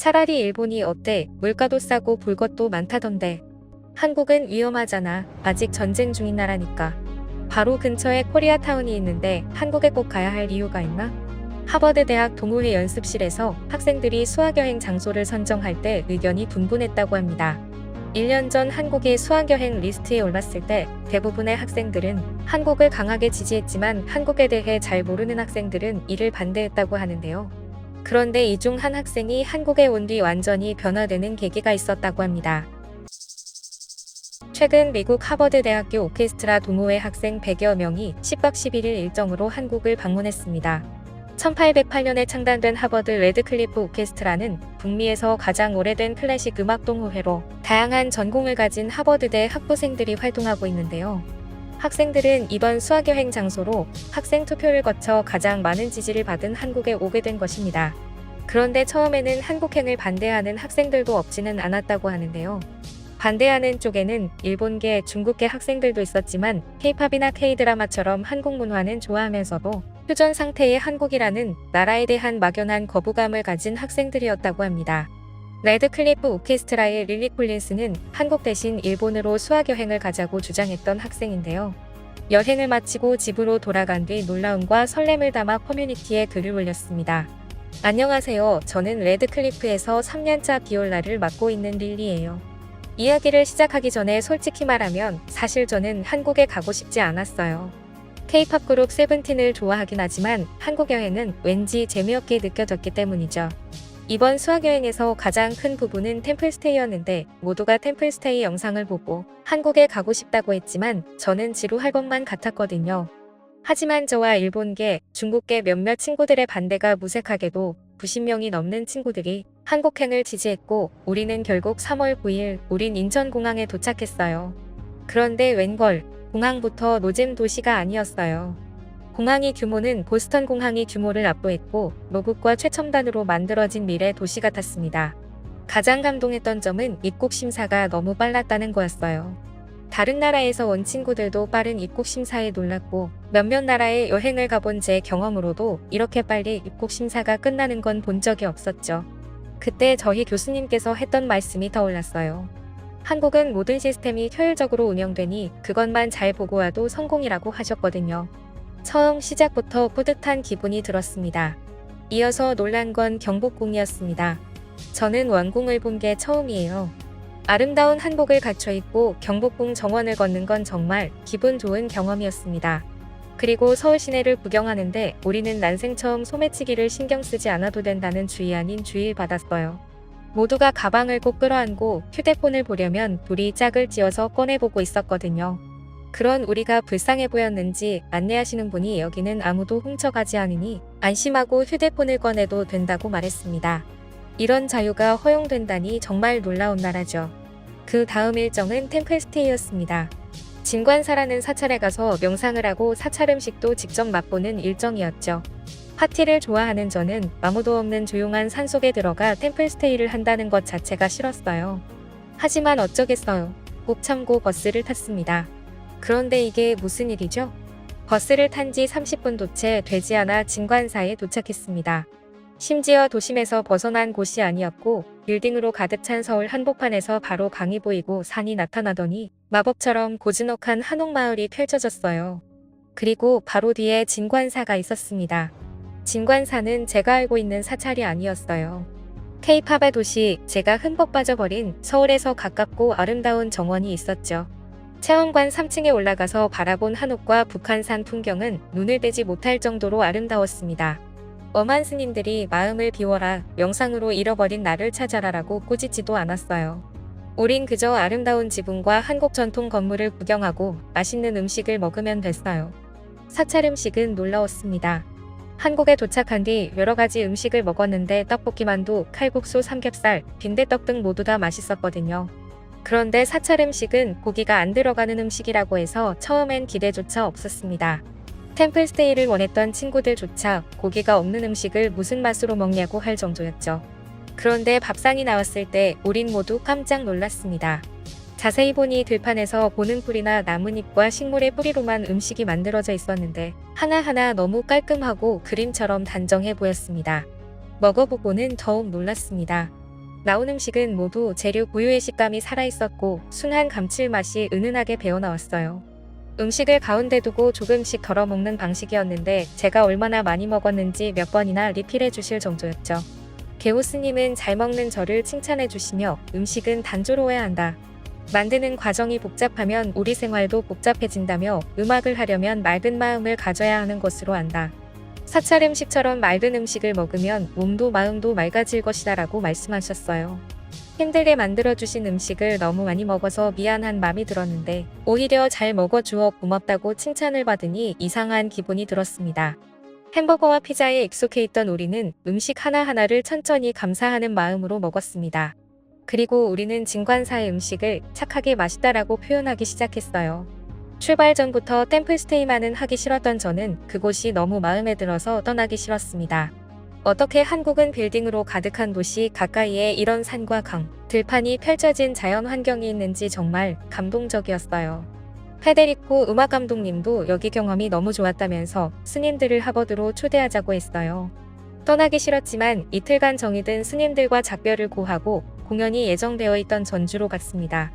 차라리 일본이 어때? 물가도 싸고 볼 것도 많다던데. 한국은 위험하잖아. 아직 전쟁 중인 나라니까. 바로 근처에 코리아타운이 있는데 한국에 꼭 가야 할 이유가 있나? 하버드 대학 동호회 연습실에서 학생들이 수학여행 장소를 선정할 때 의견이 분분했다고 합니다. 1년 전 한국의 수학여행 리스트에 올랐을 때 대부분의 학생들은 한국을 강하게 지지했지만 한국에 대해 잘 모르는 학생들은 이를 반대했다고 하는데요. 그런데 이 중 한 학생이 한국에 온 뒤 완전히 변화되는 계기가 있었다고 합니다. 최근 미국 하버드 대학교 오케스트라 동호회 학생 100여 명이 10박 11일 일정으로 한국을 방문했습니다. 1808년에 창단된 하버드 레드클리프 오케스트라는 북미에서 가장 오래된 클래식 음악 동호회로 다양한 전공을 가진 하버드대 학부생들이 활동하고 있는데요. 학생들은 이번 수학여행 장소로 학생 투표를 거쳐 가장 많은 지지를 받은 한국에 오게 된 것입니다. 그런데 처음에는 한국행을 반대하는 학생들도 없지는 않았다고 하는데요. 반대하는 쪽에는 일본계, 중국계 학생들도 있었지만 K-팝이나 K-드라마처럼 한국 문화는 좋아하면서도 휴전 상태의 한국이라는 나라에 대한 막연한 거부감을 가진 학생들이었다고 합니다. 레드클리프 오케스트라의 릴리 콜린스는 한국 대신 일본으로 수학여행을 가자고 주장했던 학생인데요. 여행을 마치고 집으로 돌아간 뒤 놀라움과 설렘을 담아 커뮤니티에 글을 올렸습니다. 안녕하세요. 저는 레드클리프에서 3년차 비올라를 맡고 있는 릴리예요. 이야기를 시작하기 전에 솔직히 말하면 사실 저는 한국에 가고 싶지 않았어요. K-팝 그룹 세븐틴을 좋아하긴 하지만 한국 여행은 왠지 재미없게 느껴졌기 때문이죠. 이번 수학 여행에서 가장 큰 부분은 템플스테이였는데 모두가 템플스테이 영상을 보고 한국에 가고 싶다고 했지만 저는 지루할 것만 같았거든요. 하지만 저와 일본계, 중국계 몇몇 친구들의 반대가 무색하게도 90명이 넘는 친구들이 한국행을 지지했고 우리는 결국 3월 9일 우린 인천공항에 도착했어요. 그런데 웬걸 공항부터 노잼 도시가 아니었어요. 공항의 규모는 보스턴 공항의 규모를 압도했고 로봇과 최첨단으로 만들어진 미래 도시 같았습니다. 가장 감동했던 점은 입국 심사가 너무 빨랐다는 거였어요. 다른 나라에서 온 친구들도 빠른 입국 심사에 놀랐고 몇몇 나라에 여행을 가본 제 경험으로도 이렇게 빨리 입국 심사가 끝나는 건 본 적이 없었죠. 그때 저희 교수님께서 했던 말씀이 떠올랐어요. 한국은 모든 시스템이 효율적으로 운영되니 그것만 잘 보고 와도 성공이라고 하셨거든요. 처음 시작부터 뿌듯한 기분이 들었습니다. 이어서 놀란 건 경복궁이었습니다. 저는 왕궁을 본 게 처음이에요. 아름다운 한복을 갖춰 입고 경복궁 정원을 걷는 건 정말 기분 좋은 경험이었습니다. 그리고 서울 시내를 구경하는데 우리는 난생 처음 소매치기를 신경 쓰지 않아도 된다는 주의 아닌 주의를 받았어요. 모두가 가방을 꼭 끌어안고 휴대폰을 보려면 둘이 짝을 지어서 꺼내보고 있었거든요. 그런 우리가 불쌍해 보였는지 안내하시는 분이 여기는 아무도 훔쳐가지 않으니 안심하고 휴대폰을 꺼내도 된다고 말했습니다. 이런 자유가 허용된다니 정말 놀라운 나라죠. 그 다음 일정은 템플스테이였습니다. 진관사라는 사찰에 가서 명상을 하고 사찰 음식도 직접 맛보는 일정이었죠. 파티를 좋아하는 저는 아무도 없는 조용한 산속에 들어가 템플스테이를 한다는 것 자체가 싫었어요. 하지만 어쩌겠어요. 꼭 참고 버스를 탔습니다. 그런데 이게 무슨 일이죠? 버스를 탄 지 30분도 채 되지 않아 진관사에 도착했습니다. 심지어 도심에서 벗어난 곳이 아니었고 빌딩으로 가득 찬 서울 한복판에서 바로 강이 보이고 산이 나타나더니 마법처럼 고즈넉한 한옥마을이 펼쳐졌어요. 그리고 바로 뒤에 진관사가 있었습니다. 진관사는 제가 알고 있는 사찰이 아니었어요. K-팝의 도시, 제가 흠뻑 빠져버린 서울에서 가깝고 아름다운 정원이 있었죠. 체험관 3층에 올라가서 바라본 한옥과 북한산 풍경은 눈을 떼지 못할 정도로 아름다웠습니다. 엄한 스님들이 마음을 비워라, 명상으로 잃어버린 나를 찾아라라고 꾸짖지도 않았어요. 우린 그저 아름다운 지붕과 한국 전통 건물을 구경하고 맛있는 음식을 먹으면 됐어요. 사찰 음식은 놀라웠습니다. 한국에 도착한 뒤 여러 가지 음식을 먹었는데 떡볶이만두, 칼국수, 삼겹살, 빈대떡 등 모두 다 맛있었거든요. 그런데 사찰 음식은 고기가 안 들어가는 음식이라고 해서 처음엔 기대조차 없었습니다. 템플스테이를 원했던 친구들조차 고기가 없는 음식을 무슨 맛으로 먹냐고 할 정도였죠. 그런데 밥상이 나왔을 때 우린 모두 깜짝 놀랐습니다. 자세히 보니 들판에서 보는 풀이나 나뭇잎과 식물의 뿌리로만 음식이 만들어져 있었는데 하나하나 너무 깔끔하고 그림처럼 단정해 보였습니다. 먹어보고는 더욱 놀랐습니다. 나온 음식은 모두 재료 고유의 식감이 살아있었고 순한 감칠맛이 은은하게 배어나왔어요. 음식을 가운데 두고 조금씩 덜어 먹는 방식이었는데 제가 얼마나 많이 먹었는지 몇 번이나 리필해 주실 정도였죠. 게오스님은 잘 먹는 저를 칭찬해 주시며 음식은 단조로워야 한다. 만드는 과정이 복잡하면 우리 생활도 복잡해진다며 음악을 하려면 맑은 마음을 가져야 하는 것으로 안다. 사찰 음식처럼 맑은 음식을 먹으면 몸도 마음도 맑아질 것이다 라고 말씀하셨어요. 힘들게 만들어주신 음식을 너무 많이 먹어서 미안한 마음이 들었는데 오히려 잘 먹어주어 고맙다고 칭찬을 받으니 이상한 기분이 들었습니다. 햄버거와 피자에 익숙해 있던 우리는 음식 하나하나를 천천히 감사하는 마음으로 먹었습니다. 그리고 우리는 진관사의 음식을 착하게 맛있다라고 표현하기 시작했어요. 출발 전부터 템플스테이만은 하기 싫었던 저는 그곳이 너무 마음에 들어서 떠나기 싫었습니다. 어떻게 한국은 빌딩으로 가득한 도시 가까이에 이런 산과 강, 들판이 펼쳐진 자연 환경이 있는지 정말 감동적이었어요. 페데리코 음악 감독님도 여기 경험이 너무 좋았다면서 스님들을 하버드로 초대하자고 했어요. 떠나기 싫었지만 이틀간 정해든 스님들과 작별을 고하고 공연이 예정되어 있던 전주로 갔습니다.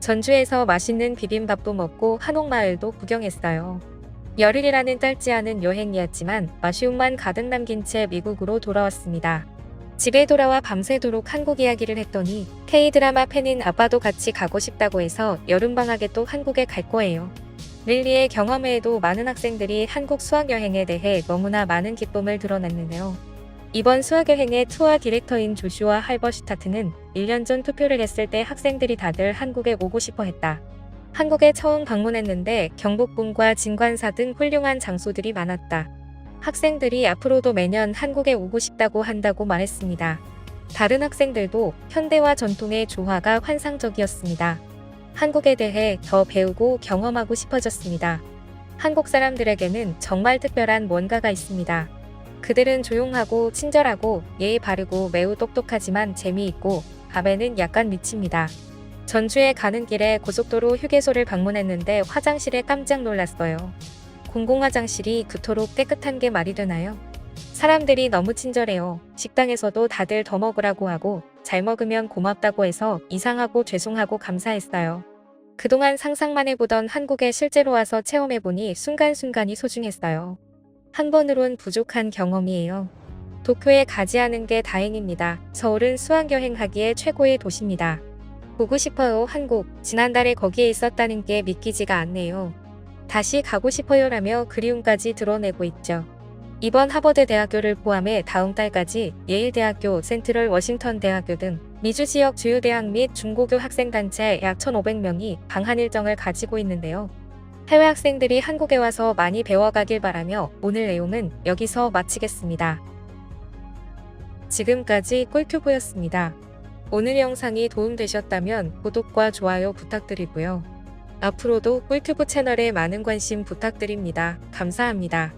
전주에서 맛있는 비빔밥도 먹고 한옥마을도 구경했어요. 열흘이라는 짧지 않은 여행이었지만 아쉬움만 가득 남긴 채 미국으로 돌아왔습니다. 집에 돌아와 밤새도록 한국 이야기를 했더니 K-드라마 팬인 아빠도 같이 가고 싶다고 해서 여름방학에 또 한국에 갈 거예요. 릴리의 경험에도 많은 학생들이 한국 수학여행에 대해 너무나 많은 기쁨을 드러냈는데요. 이번 수학여행의 투어 디렉터인 조슈아 할버슈타트는 1년 전 투표를 했을 때 학생들이 다들 한국에 오고 싶어 했다. 한국에 처음 방문했는데 경복궁과 진관사 등 훌륭한 장소들이 많았다. 학생들이 앞으로도 매년 한국에 오고 싶다고 한다고 말했습니다. 다른 학생들도 현대와 전통의 조화가 환상적이었습니다. 한국에 대해 더 배우고 경험하고 싶어졌습니다. 한국 사람들에게는 정말 특별한 뭔가가 있습니다. 그들은 조용하고 친절하고 예의 바르고 매우 똑똑하지만 재미있고 밤에는 약간 미칩니다. 전주에 가는 길에 고속도로 휴게소를 방문했는데 화장실에 깜짝 놀랐어요. 공공화장실이 그토록 깨끗한 게 말이 되나요? 사람들이 너무 친절해요. 식당에서도 다들 더 먹으라고 하고 잘 먹으면 고맙다고 해서 이상하고 죄송하고 감사했어요. 그동안 상상만 해보던 한국에 실제로 와서 체험해보니 순간순간이 소중했어요. 한 번으론 부족한 경험이에요. 도쿄에 가지 않은 게 다행입니다. 서울은 수학여행하기에 최고의 도시입니다. 보고 싶어요, 한국. 지난달에 거기에 있었다는 게 믿기지가 않네요. 다시 가고 싶어요라며 그리움까지 드러내고 있죠. 이번 하버드 대학교를 포함해 다음 달까지 예일대학교, 센트럴 워싱턴 대학교 등 미주 지역 주요 대학 및 중고교 학생 단체 약 1,500명이 방한 일정을 가지고 있는데요. 해외 학생들이 한국에 와서 많이 배워가길 바라며 오늘 내용은 여기서 마치겠습니다. 지금까지 꿀튜브였습니다. 오늘 영상이 도움되셨다면 구독과 좋아요 부탁드리고요. 앞으로도 꿀튜브 채널에 많은 관심 부탁드립니다. 감사합니다.